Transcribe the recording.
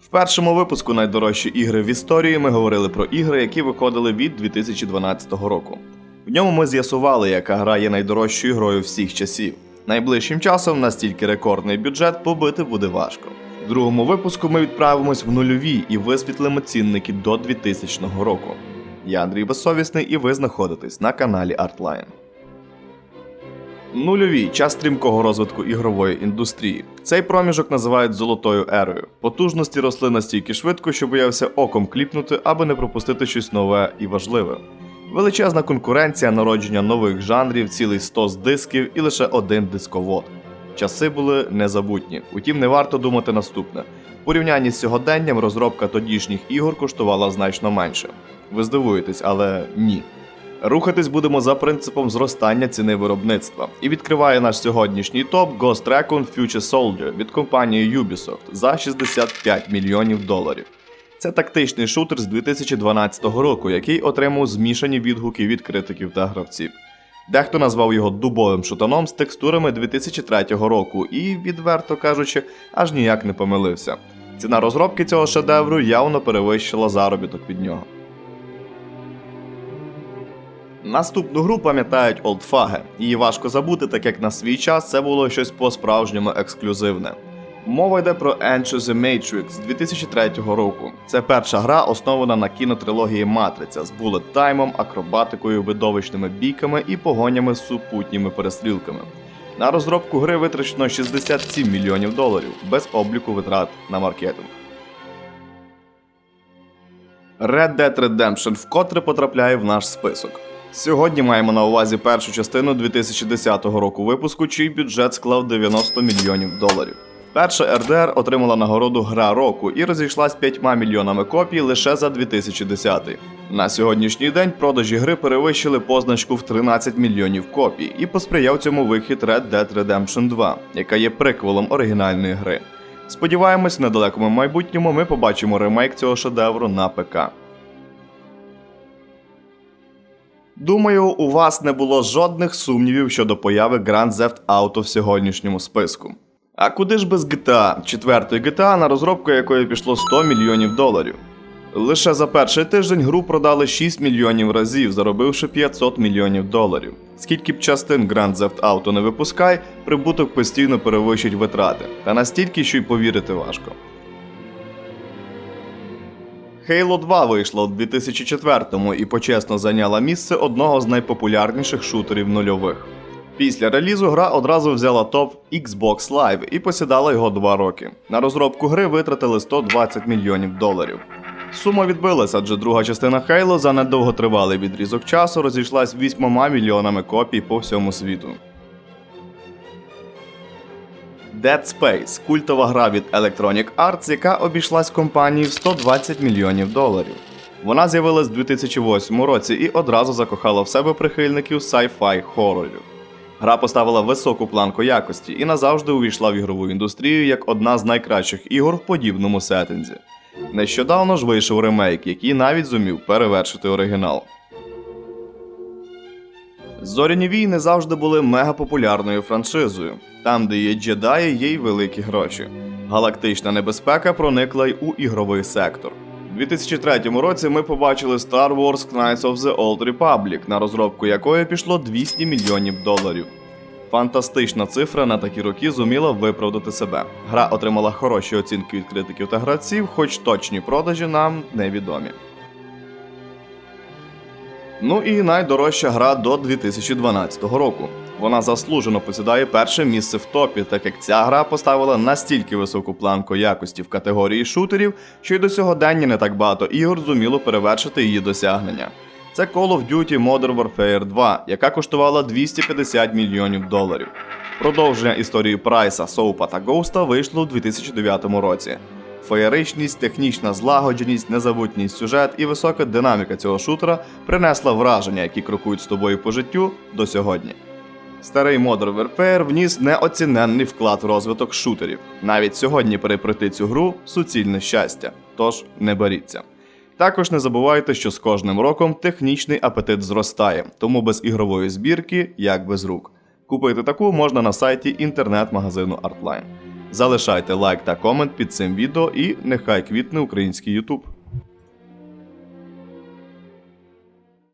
В першому випуску найдорожчі ігри в історії ми говорили про ігри, які виходили від 2012 року. В ньому ми з'ясували, яка гра є найдорожчою грою всіх часів. Найближчим часом настільки рекордний бюджет побити буде важко. В другому випуску ми відправимось в нульові і висвітлимо цінники до 2000 року. Я Андрій Безсовісний, і ви знаходитесь на каналі Artline. Нульові час стрімкого розвитку ігрової індустрії. Цей проміжок називають золотою ерою. Потужності росли настільки швидко, що боявся оком кліпнути, аби не пропустити щось нове і важливе. Величезна конкуренція, народження нових жанрів, цілий стос дисків і лише один дисковод. Часи були незабутні. Утім, не варто думати наступне. В порівнянні з сьогоденням розробка тодішніх ігор коштувала значно менше. Ви здивуєтесь, але ні. Рухатись будемо за принципом зростання ціни виробництва. І відкриває наш сьогоднішній топ Ghost Recon Future Soldier від компанії Ubisoft за 65 мільйонів доларів. Це тактичний шутер з 2012 року, який отримав змішані відгуки від критиків та гравців. Дехто назвав його дубовим шутаном з текстурами 2003 року і, відверто кажучи, аж ніяк не помилився. Ціна розробки цього шедевру явно перевищила заробіток від нього. Наступну гру пам'ятають олдфаги. Її важко забути, так як на свій час це було щось по-справжньому ексклюзивне. Мова йде про Enter the Matrix 2003 року. Це перша гра, основана на кінотрилогії Матриця з булет-таймом, акробатикою, видовищними бійками і погонями з супутніми перестрілками. На розробку гри витрачено 67 мільйонів доларів без обліку витрат на маркетинг. Red Dead Redemption вкотре потрапляє в наш список. Сьогодні маємо на увазі першу частину 2010 року випуску, чий бюджет склав 90 мільйонів доларів. Перша РДР отримала нагороду Гра року і розійшлась 5 мільйонами копій лише за 2010. На сьогоднішній день продажі гри перевищили позначку в 13 мільйонів копій і посприяв цьому вихід Red Dead Redemption 2, яка є приквелом оригінальної гри. Сподіваємось, в недалекому майбутньому ми побачимо ремейк цього шедевру на ПК. Думаю, у вас не було жодних сумнівів щодо появи Grand Theft Auto в сьогоднішньому списку. А куди ж без GTA, четвертої GTA, на розробку якої пішло 100 мільйонів доларів? Лише за перший тиждень гру продали 6 мільйонів разів, заробивши 500 мільйонів доларів. Скільки б частин Grand Theft Auto не випускай, прибуток постійно перевищить витрати, та настільки, що й повірити важко. Halo 2 вийшла у 2004-му і почесно зайняла місце одного з найпопулярніших шутерів нульових. Після релізу гра одразу взяла топ Xbox Live і посідала його два роки. На розробку гри витратили 120 мільйонів доларів. Сума відбилася, адже друга частина Halo за недовготривалий відрізок часу розійшлась 8 мільйонами копій по всьому світу. Dead Space культова гра від Electronic Arts, яка обійшлась компанії в 120 мільйонів доларів. Вона з'явилась у 2008 році і одразу закохала в себе прихильників sci-fi хорорів. Гра поставила високу планку якості і назавжди увійшла в ігрову індустрію як одна з найкращих ігор в подібному сеттинзі. Нещодавно ж вийшов ремейк, який навіть зумів перевершити оригінал. Зоряні війни завжди були мегапопулярною франшизою. Там, де є джедаї, є й великі гроші. Галактична небезпека проникла й у ігровий сектор. У 2003 році ми побачили Star Wars Knights of the Old Republic, на розробку якої пішло 200 мільйонів доларів. Фантастична цифра на такі роки зуміла виправдати себе. Гра отримала хороші оцінки від критиків та гравців, хоч точні продажі нам невідомі. Ну і найдорожча гра до 2012 року. Вона заслужено посідає перше місце в топі, так як ця гра поставила настільки високу планку якості в категорії шутерів, що й до сьогодення не так багато ігор зуміло перевершити її досягнення. Це Call of Duty Modern Warfare 2, яка коштувала 250 мільйонів доларів. Продовження історії Прайса, Соупа та Гоуста вийшло у 2009 році. Феєричність, технічна злагодженість, незабутній сюжет і висока динаміка цього шутера принесла враження, які крокують з тобою по життю до сьогодні. Старий Modern Warfare вніс неоціненний вклад в розвиток шутерів. Навіть сьогодні перепройти цю гру суцільне щастя, тож не боріться. Також не забувайте, що з кожним роком технічний апетит зростає, тому без ігрової збірки як без рук. Купити таку можна на сайті інтернет-магазину Artline. Залишайте лайк та комент під цим відео і нехай квітне український YouTube.